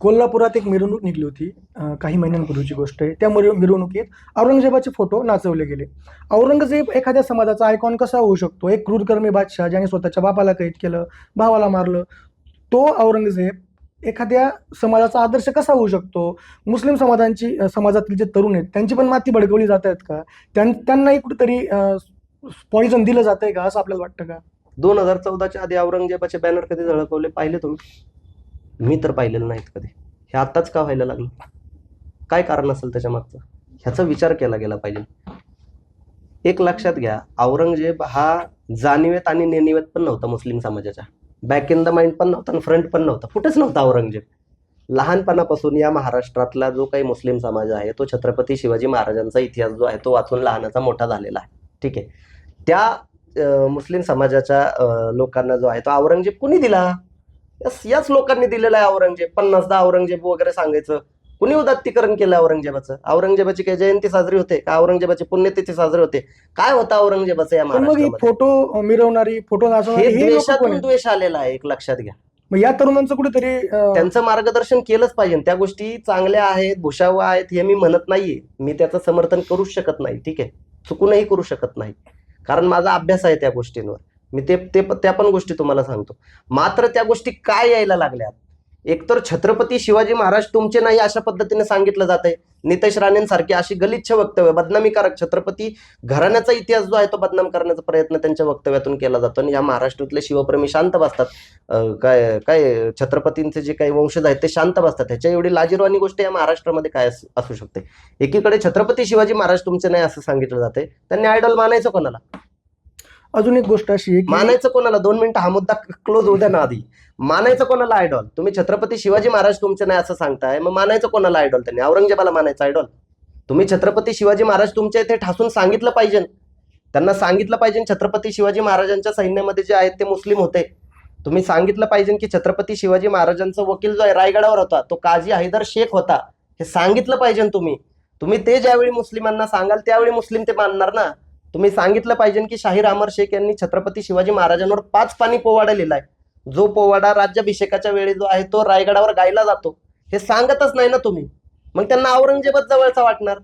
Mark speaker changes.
Speaker 1: कोल्हापुरात एक मिरवणूक निघली होती. काही महिन्यांपूर्वीची गोष्ट आहे. त्या मिरवणुकीत औरंगजेबाचे फोटो नाचवले गेले. औरंगजेब एखाद्या समाजाचा आयकॉन कसा होऊ शकतो? एक क्रूरकर्मी बादशाह ज्याने स्वतःच्या बापाला कैद केलं भावाला मारलं. तो औरंगजेब एखाद्या समाजाचा आदर्श कसा होऊ शकतो? मुस्लिम समाजांची समाजातील जे तरुण आहेत त्यांची पण माती भडकवली जात आहेत का? त्यां- त्यांनाही कुठेतरी पॉइझन दिलं जात आहे का? असं आपल्याला वाटतं का?
Speaker 2: दोन हजार चौदाच्या आधी औरंगजेबाचे बॅनर कधी झळकवले? पाहिले तुम्ही? मी तर पाहिलेलं नाहीत कधी. हे आत्ताच का व्हायला लागलं? काय कारण असेल त्याच्या मागचं? ह्याचा विचार केला गेला पाहिजे. एक लक्षात घ्या औरंगजेब हा जाणीवेत आणि नेनिवेत पण नव्हता मुस्लिम समाजाच्या. बॅक इन द माइंड पण नव्हता आणि फ्रंट पण नव्हता. कुठेच नव्हता औरंगजेब. लहानपणापासून या महाराष्ट्रातला जो काही मुस्लिम समाज आहे तो छत्रपती शिवाजी महाराजांचा इतिहास जो आहे तो वाचून लहानाचा मोठा झालेला आहे. ठीक आहे. त्या मुस्लिम समाजाच्या लोकांना जो आहे तो औरंगजेब कुणी दिला? याच याच लोकांनी दिलेला आहे औरंगजेब. पन्नासदा औरंगजेब वगैरे सांगायचं. कुणी उदात्तीकरण केलं औरंगजेबाचं? औरंगजेबाची काही जयंती साजरी होते का? औरंगजेबाची पुण्यतिथी साजरी होते. काय होतं औरंगजेबाचं या
Speaker 1: मग फोटो मिरवणारी फोटो?
Speaker 2: द्वेष आलेला आहे एक लक्षात घ्या.
Speaker 1: मग या तरुणांचं कुठेतरी
Speaker 2: त्यांचं मार्गदर्शन केलंच पाहिजे. त्या गोष्टी चांगल्या आहेत भुषावं आहेत हे मी म्हणत नाहीये. मी त्याचं समर्थन करूच शकत नाही ठीक आहे? चुकूनही करू शकत नाही. कारण माझा अभ्यास आहे त्या गोष्टींवर. मी ते ते त्या पण गोष्टी तुम्हाला सांगतो. मात्र त्या गोष्टी काय यायला लागल्यात? एकतर छत्रपती शिवाजी महाराज तुमचे नाही अशा पद्धतीने सांगितलं जात आहे नितेश राणेंसारखी अशी गलिच्छ वक्तव्य बदनामीकारक छत्रपती घराण्याचा इतिहास जो आहे तो बदनाम करण्याचा प्रयत्न त्यांच्या वक्तव्यातून केला जातो आणि या महाराष्ट्रातले शिवप्रेमी शांत बसतात. काय काय छत्रपतींचे जे काही वंशज आहेत ते शांत बसतात. ह्याच्या एवढी लाजीरवाणी गोष्ट या महाराष्ट्रामध्ये काय असू शकते? एकीकडे छत्रपती शिवाजी महाराज तुमचे नाही असं सांगितलं जाते त्यांनी आयडॉल मानायचं कोणाला?
Speaker 1: अजून एक गोष्ट अशी आहे की
Speaker 2: मानायचं कोणाला? दोन मिनिटं हा मुद्दा क्लोज होऊ द्या ना आधी. मानायचं कोणाला आयडॉल तुम्ही छत्रपती शिवाजी महाराज तुमचे नाही असं सांगताय. मग मानायचं कोणाला आयडॉल त्यांनी? औरंगजेबाला मानायचं आयडॉल तुम्ही छत्रपती शिवाजी महाराज तुमच्या इथे ठासून सांगितलं पाहिजे. त्यांना सांगितलं पाहिजे छत्रपती शिवाजी महाराजांच्या सैन्यामध्ये जे आहेत ते मुस्लिम होते. तुम्ही सांगितलं पाहिजे की छत्रपती शिवाजी महाराजांचा वकील जो आहे रायगडावर होता तो काझी हैदर शेख होता. हे सांगितलं पाहिजे तुम्ही. तुम्ही ते ज्यावेळी मुस्लिमांना सांगाल त्यावेळी मुस्लिम ते मानणार ना. तुम्ही सांगितलं पाहिजे की शाहीर अमर शेख यांनी छत्रपती शिवाजी महाराजांवर पाच पाणी पोवाडा लिहिलाय जो पोवाडा राज्याभिषेकाच्या वेळी जो आहे तो रायगडावर गायला जातो. हे सांगतच नाही ना तुम्ही. मग त्यांना औरंगजेबच जवळचा वाटणार.